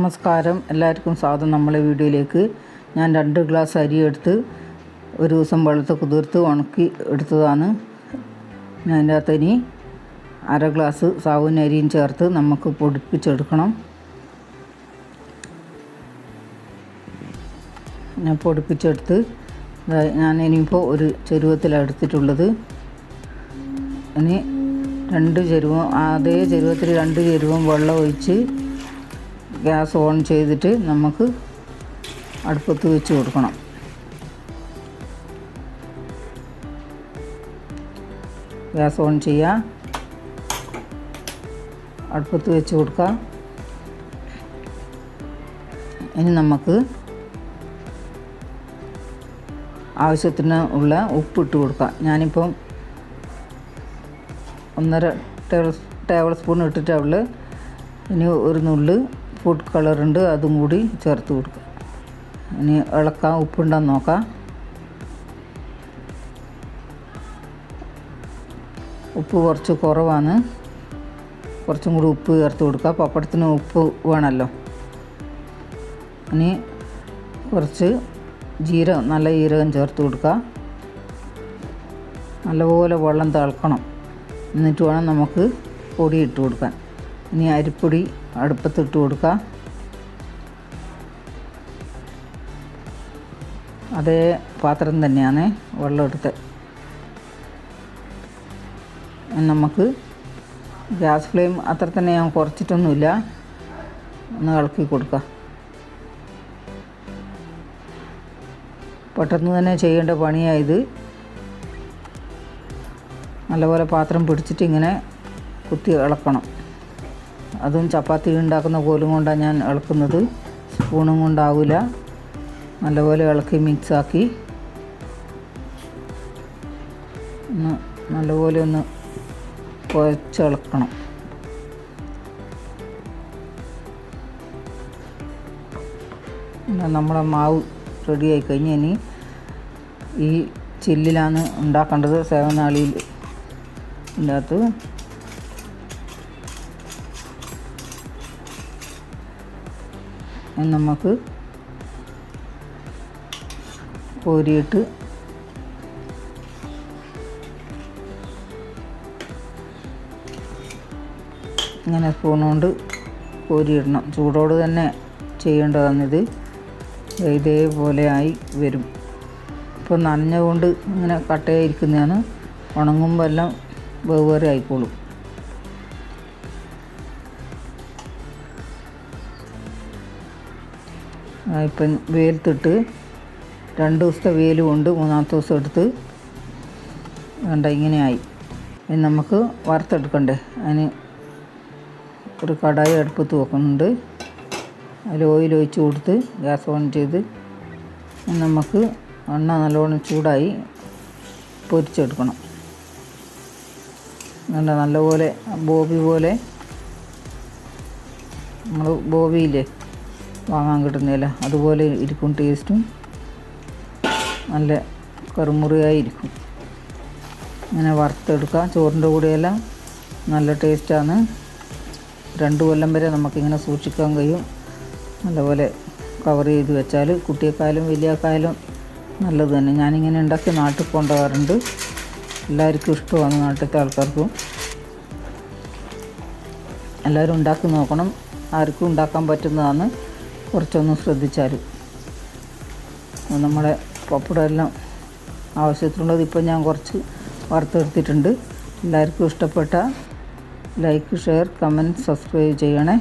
നമസ്കാരം. എല്ലാവർക്കും സ്വാഗതം. നമ്മളെ വീഡിയോയിലേക്ക് ഞാൻ രണ്ട് ഗ്ലാസ് അരി എടുത്ത് ഒരു ദിവസം വെള്ളത്തിൽ കുതിർത്ത് ഉണക്കി എടുത്തതാണ്. അതിന്റെ അകത്ത് ഇനി അര ഗ്ലാസ് സാവുന്ന അരിയും ചേർത്ത് നമുക്ക് പൊടിപ്പിച്ചെടുക്കണം. ഞാൻ പൊടിപ്പിച്ചെടുത്ത് ഞാൻ ഇനിയിപ്പോൾ ഒരു ചെരുവത്തിലാണ് എടുത്തിട്ടുള്ളത്. ഇനി രണ്ട് ചെരുവം അതേ ചെരുവത്തിൽ രണ്ട് ചെരുവം വെള്ളം ഒഴിച്ച് ഗ്യാസ് ഓൺ ചെയ്തിട്ട് നമുക്ക് അടുപ്പത്ത് വെച്ച് കൊടുക്കണം. ഗ്യാസ് ഓൺ ചെയ്യുക അടുപ്പത്ത് വെച്ച് കൊടുക്കുക ഇനി നമുക്ക് ആവശ്യത്തിന് ഉള്ള ഉപ്പ് ഇട്ട് കൊടുക്കാം. ഞാനിപ്പം ഒന്നര ടേബിൾ ടേബിൾ സ്പൂൺ ഇട്ടിട്ടുള്ള ഇനി ഒരു നുള്ള് ഫുഡ് കളറുണ്ട് അതും കൂടി ചേർത്ത് കൊടുക്കുക ഇനി ഇളക്കാൻ ഉപ്പുണ്ടെന്ന് നോക്കാം. ഉപ്പ് കുറച്ച് കുറവാണ്. കുറച്ചും കൂടി ഉപ്പ് ചേർത്ത് കൊടുക്കുക പപ്പടത്തിന് ഉപ്പ് വേണമല്ലോ. ഇനി കുറച്ച് ജീരകം നല്ല ജീരകം ചേർത്ത് കൊടുക്കുക നല്ലപോലെ വെള്ളം തിളക്കണം. എന്നിട്ട് വേണം നമുക്ക് പൊടി ഇട്ട് കൊടുക്കാൻ. ഇനി അരിപ്പൊടി അടുപ്പത്തിട്ട് കൊടുക്കുക അതേ പാത്രം തന്നെയാണ് വെള്ളം എടുത്ത്. നമുക്ക് ഗ്യാസ് ഫ്ലെയിം അത്ര തന്നെ ഞാൻ കുറച്ചിട്ടൊന്നുമില്ല. ഒന്ന് ഇളക്കി കൊടുക്കുക പെട്ടെന്ന് തന്നെ ചെയ്യേണ്ട പണിയായത് നല്ലപോലെ പാത്രം പിടിച്ചിട്ട് ഇങ്ങനെ കുത്തി ഇളക്കണം. അതും ചപ്പാത്തി ഉണ്ടാക്കുന്ന കോലും കൊണ്ടാണ് ഞാൻ ഇളക്കുന്നത്. സ്പൂണും കൊണ്ടാവില്ല നല്ലപോലെ ഇളക്കി മിക്സാക്കി ഒന്ന് നല്ലപോലെ ഒന്ന് കുഴച്ചിളക്കണം. നമ്മളെ മാവ് റെഡിയായി കഴിഞ്ഞ് ഇനി ഈ ചില്ലിലാണ് ഉണ്ടാക്കേണ്ടത്. സേവനാളിയിൽ ഇതിന്റെ അകത്ത്. നമുക്ക് കോരിയിട്ട് ഇങ്ങനെ സ്പൂൺ കൊണ്ട് കോരിയിടണം. ചൂടോട് തന്നെ ചെയ്യേണ്ടതാണിത്. ഇതേപോലെ ആയി വരും. ഇപ്പോൾ നനഞ്ഞുകൊണ്ട് ഇങ്ങനെ കട്ടയായിരിക്കുന്നതാണ് ഉണങ്ങുമ്പോൾ എല്ലാം വെവ്വേറെ ആയിക്കോളും. ഇപ്പം വെയിലത്തിട്ട് രണ്ട് ദിവസത്തെ വെയിൽ ഉണ്ട് മൂന്നാമത്തെ ദിവസം എടുത്ത് വേണ്ട ഇങ്ങനെയായി. ഇനി നമുക്ക് വറുത്തെടുക്കണ്ടേ? അതിന് ഒരു കടായി അടുപ്പത്ത് വെക്കുന്നുണ്ട്. അതിൽ ഓയിൽ ഒഴിച്ച് കൊടുത്ത് ഗ്യാസ് ഓൺ ചെയ്ത് നമുക്ക് എണ്ണ നല്ലോണം ചൂടായി പൊരിച്ചെടുക്കണം. നല്ല നല്ലപോലെ ബോബി പോലെ. നമ്മൾ ബോബിയില്ലേ? വാങ്ങാൻ കിട്ടുന്നില്ല അതുപോലെ ഇരിക്കും ടേസ്റ്റും നല്ല കറുമുറിയായിരിക്കും. ഇങ്ങനെ വറുത്തെടുക്കാം. ചോറിന്റെ കൂടെയെല്ലാം നല്ല ടേസ്റ്റാണ്. രണ്ട് കൊല്ലം വരെ നമുക്കിങ്ങനെ സൂക്ഷിക്കാൻ കഴിയും. നല്ലപോലെ കവർ ചെയ്ത് വെച്ചാൽ കുട്ടിയെക്കായാലും വലിയക്കായാലും നല്ലത് തന്നെ. ഞാനിങ്ങനെ ഉണ്ടാക്കി നാട്ടിൽ കൊണ്ടുപോകാറുണ്ട്. എല്ലാവർക്കും ഇഷ്ടമാണ് നാട്ടിലത്തെ ആൾക്കാർക്കും. എല്ലാവരും ഉണ്ടാക്കി നോക്കണം. ആർക്കും ഉണ്ടാക്കാൻ പറ്റുന്നതാണ്. കുറച്ചൊന്ന് ശ്രദ്ധിച്ചാൽ നമ്മുടെ പപ്പടം എല്ലാം ആവശ്യത്തിനുള്ളത് ഇപ്പം ഞാൻ കുറച്ച് വറുത്തെടുത്തിട്ടുണ്ട്. എല്ലാവർക്കും ഇഷ്ടപ്പെട്ട ലൈക്ക് ഷെയർ കമന്റ് സബ്സ്ക്രൈബ് ചെയ്യണേ.